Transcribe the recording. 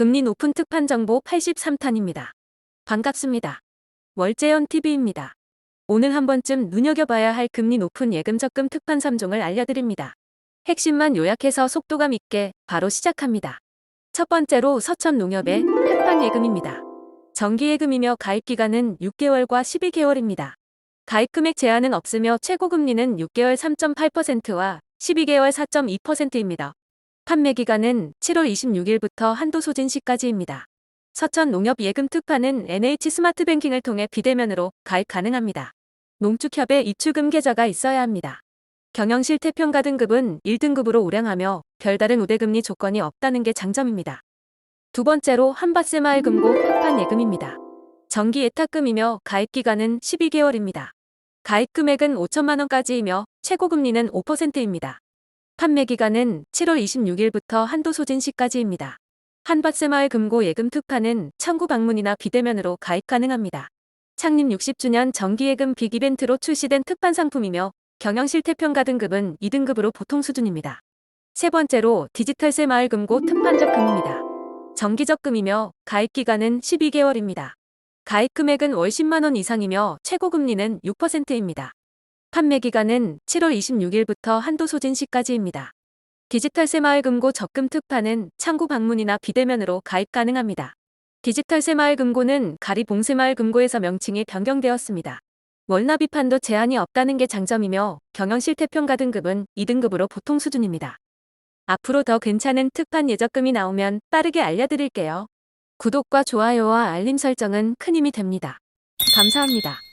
금리 높은 특판 정보 83탄입니다. 반갑습니다. 월재현 TV입니다. 오늘 한 번쯤 눈여겨봐야 할 금리 높은 예금 적금 특판 3종을 알려드립니다. 핵심만 요약해서 속도감 있게 바로 시작합니다. 첫 번째로 서천농협의 특판 예금입니다. 정기예금이며 가입기간은 6개월과 12개월입니다. 가입 금액 제한은 없으며 최고 금리는 6개월 3.8%와 12개월 4.2%입니다. 판매 기간은 7월 26일부터 한도 소진 시까지입니다. 서천 농협 예금 특판은 NH 스마트뱅킹을 통해 비대면으로 가입 가능합니다. 농축협의 입출금 계좌가 있어야 합니다. 경영실 태 평가 등급은 1등급으로 우량하며 별다른 우대금리 조건이 없다는 게 장점입니다. 두 번째로 한밭새마을 금고 특판 예금입니다. 정기 예탁금이며 가입 기간은 12개월입니다. 가입 금액은 5천만 원까지이며 최고 금리는 5%입니다. 판매 기간은 7월 26일부터 한도 소진 시까지입니다. 한밭새마을 금고 예금 특판은 창구 방문이나 비대면으로 가입 가능합니다. 창립 60주년 정기예금 빅 이벤트로 출시된 특판 상품이며 경영실 태 평가 등급은 2등급으로 보통 수준입니다. 세 번째로 디지털 새마을 금고 특판 적 금입니다. 정기적 금이며 가입 기간은 12개월입니다. 가입 금액은 월 10만 원 이상이며 최고 금리는 6%입니다. 판매 기간은 7월 26일부터 한도 소진 시까지입니다. 디지털 새마을 금고 적금 특판은 창구 방문이나 비대면으로 가입 가능합니다. 디지털 새마을 금고는 가리 봉새마을 금고에서 명칭이 변경되었습니다. 월납입한도 제한이 없다는 게 장점이며 경영실 태평가 등급은 2등급으로 보통 수준입니다. 앞으로 더 괜찮은 특판 예적금이 나오면 빠르게 알려드릴게요. 구독과 좋아요와 알림 설정은 큰 힘이 됩니다. 감사합니다.